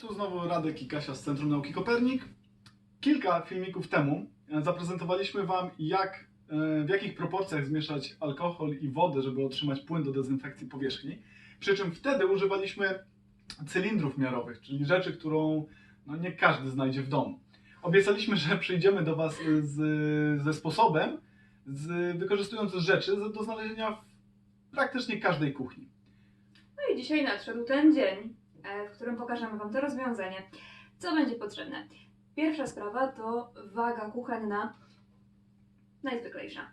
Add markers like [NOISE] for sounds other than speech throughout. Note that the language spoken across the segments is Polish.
Tu znowu Radek i Kasia z Centrum Nauki Kopernik. Kilka filmików temu e, zaprezentowaliśmy Wam, jak, e, w jakich proporcjach zmieszać alkohol i wodę, żeby otrzymać płyn do dezynfekcji powierzchni. Przy czym wtedy używaliśmy cylindrów miarowych, czyli rzeczy, którą no, nie każdy znajdzie w domu. Obiecaliśmy, że przyjdziemy do Was z, ze sposobem, z, wykorzystując rzeczy do znalezienia w praktycznie każdej kuchni. No i dzisiaj nadszedł ten dzień, e, w którym pokażemy Wam to rozwiązanie. Co będzie potrzebne? Pierwsza sprawa to waga kuchenna najzwyklejsza.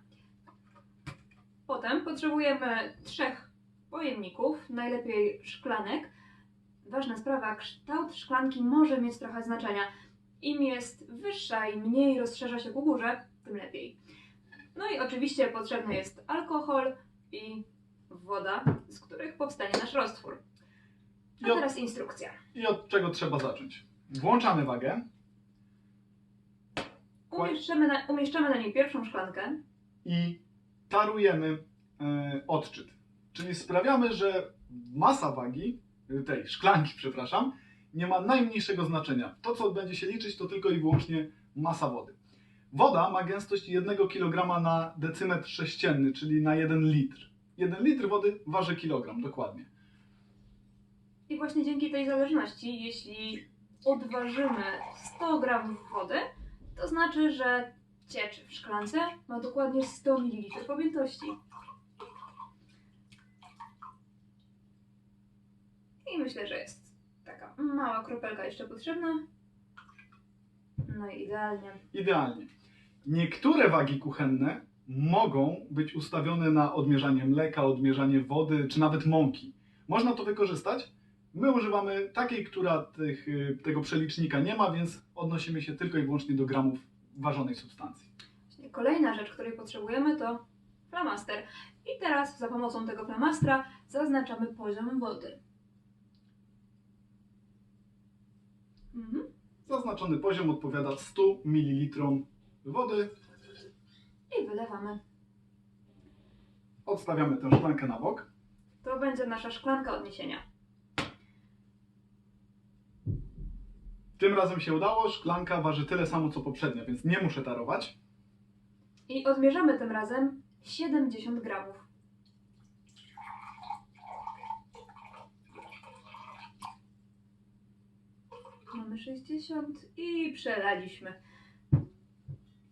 Potem potrzebujemy trzech pojemników, najlepiej szklanek. Ważna sprawa, kształt szklanki może mieć trochę znaczenia. Im jest wyższa i mniej rozszerza się ku górze, tym lepiej. No i oczywiście potrzebny jest alkohol i woda, z których powstanie nasz roztwór. A I od, teraz instrukcja. I od czego trzeba zacząć? Włączamy wagę. Kła- Umieszczamy na, umieszczamy na niej pierwszą szklankę. i tarujemy e, odczyt. Czyli sprawiamy, że masa wagi, e, tej szklanki, [LAUGHS] przepraszam, nie ma najmniejszego znaczenia. To, co będzie się liczyć, to tylko i wyłącznie masa wody. Woda ma gęstość 1 kg na decymetr sześcienny, czyli na 1 litr. 1 litr wody waży kilogram, dokładnie. I właśnie dzięki tej zależności, jeśli odważymy 100 gramów wody, to znaczy, że ciecz w szklance ma dokładnie 100 ml objętości. I myślę, że jest taka mała kropelka jeszcze potrzebna. No i idealnie. Idealnie. Niektóre wagi kuchenne mogą być ustawione na odmierzanie mleka, odmierzanie wody, czy nawet mąki. Można to wykorzystać. My używamy takiej, która tych, y, tego przelicznika nie ma, więc odnosimy się tylko i wyłącznie do gramów ważonej substancji. Kolejna rzecz, której potrzebujemy to flamaster. I teraz za pomocą tego flamastra zaznaczamy poziom wody. Mhm. Zaznaczony poziom odpowiada 100 ml wody. I wylewamy. Odstawiamy tę szklankę na bok. To będzie nasza szklanka odniesienia. Tym razem się udało. Szklanka waży tyle samo co poprzednia, więc nie muszę tarować. I odmierzamy tym razem 70 gramów. Mamy 60 i przelaliśmy.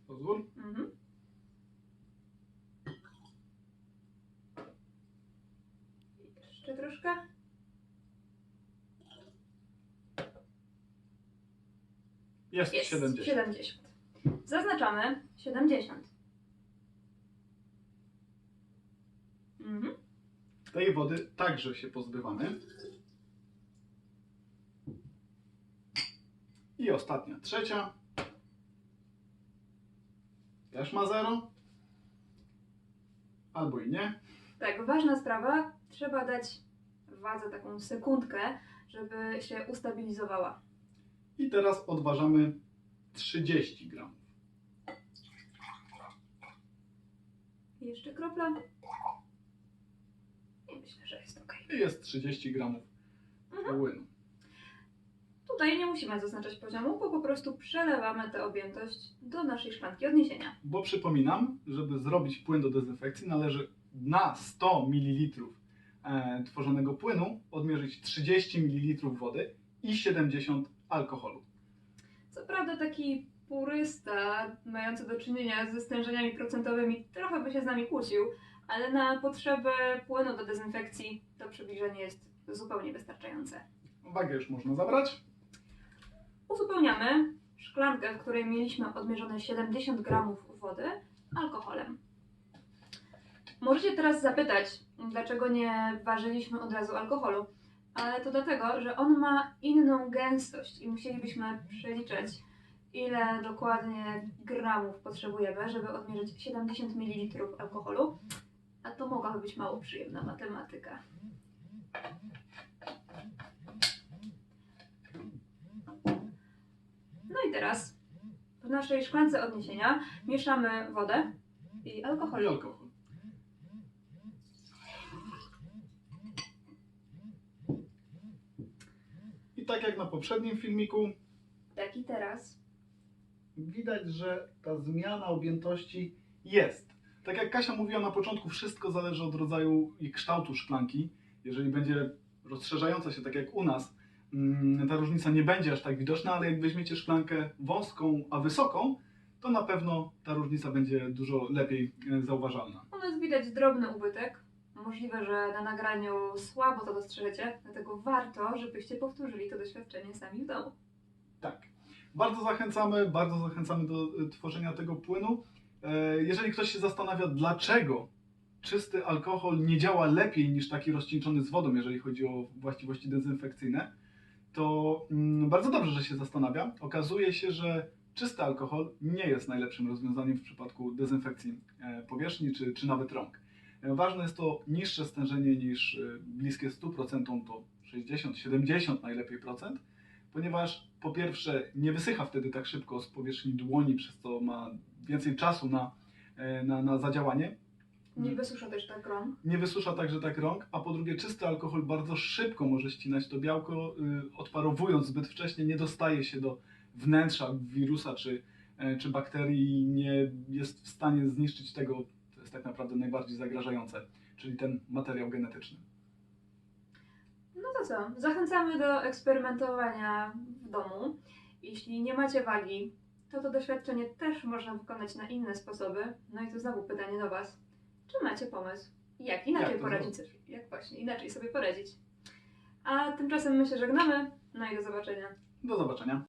Pozwól. Mhm. Jeszcze troszkę. Jest, Jest 70. 70. Zaznaczamy 70. Mhm. Tej wody także się pozbywamy. I ostatnia, trzecia. Też ma zero. Albo i nie. Tak, ważna sprawa. Trzeba dać wadze taką sekundkę, żeby się ustabilizowała. I teraz odważamy 30 gram. Jeszcze kropla. I myślę, że jest ok. I jest 30 gramów Mhm. płynu. Tutaj nie musimy zaznaczać poziomu, bo po prostu przelewamy tę objętość do naszej szklanki odniesienia. Bo przypominam, żeby zrobić płyn do dezynfekcji należy na 100 ml e, tworzonego płynu odmierzyć 30 ml wody i 70 alkoholu. Co prawda taki purysta, mający do czynienia ze stężeniami procentowymi, trochę by się z nami kłócił, ale na potrzeby płynu do dezynfekcji to przybliżenie jest zupełnie wystarczające. Wagę już można zabrać. Uzupełniamy szklankę, w której mieliśmy odmierzone 70 gramów wody, alkoholem. Możecie teraz zapytać, dlaczego nie ważyliśmy od razu alkoholu, ale to dlatego, że on ma inną gęstość i musielibyśmy przeliczyć, ile dokładnie gramów potrzebujemy, żeby odmierzyć 70 ml alkoholu, a to mogłaby być mało przyjemna matematyka. No i teraz w naszej szklance odniesienia mieszamy wodę i alkohol. I alkohol. I tak jak na poprzednim filmiku, Tak i teraz. widać, że ta zmiana objętości jest. Tak jak Kasia mówiła na początku, wszystko zależy od rodzaju i kształtu szklanki. Jeżeli będzie rozszerzająca się, tak jak u nas, mm, ta różnica nie będzie aż tak widoczna, ale jak weźmiecie szklankę wąską, a wysoką, to na pewno ta różnica będzie dużo lepiej e, zauważalna. U nas widać drobny ubytek. Możliwe, że na nagraniu słabo to dostrzeżecie, dlatego warto, żebyście powtórzyli to doświadczenie sami w domu. Tak. Bardzo zachęcamy, bardzo zachęcamy do y, tworzenia tego płynu. E, Jeżeli ktoś się zastanawia, dlaczego czysty alkohol nie działa lepiej niż taki rozcieńczony z wodą, jeżeli chodzi o właściwości dezynfekcyjne, to mm, bardzo dobrze, że się zastanawia. Okazuje się, że czysty alkohol nie jest najlepszym rozwiązaniem w przypadku dezynfekcji e, powierzchni czy, czy nawet rąk. Ważne jest to niższe stężenie niż e, bliskie 100%, to 60-70 najlepiej procent ponieważ po pierwsze nie wysycha wtedy tak szybko z powierzchni dłoni, przez co ma więcej czasu na, e, na, na zadziałanie. Nie wysusza też tak rąk. Nie wysusza także tak rąk, a po drugie czysty alkohol bardzo szybko może ścinać to białko, y, odparowując zbyt wcześnie, nie dostaje się do wnętrza wirusa czy, e, czy bakterii i nie jest w stanie zniszczyć tego, jest tak naprawdę najbardziej zagrażające, czyli ten materiał genetyczny. No to co? Zachęcamy do eksperymentowania w domu. Jeśli nie macie wagi, to to doświadczenie też można wykonać na inne sposoby. No i tu znowu pytanie do Was. Czy macie pomysł? Jak inaczej Jak poradzić sobie? Jak właśnie inaczej sobie poradzić? A tymczasem my się żegnamy. No i do zobaczenia. Do zobaczenia.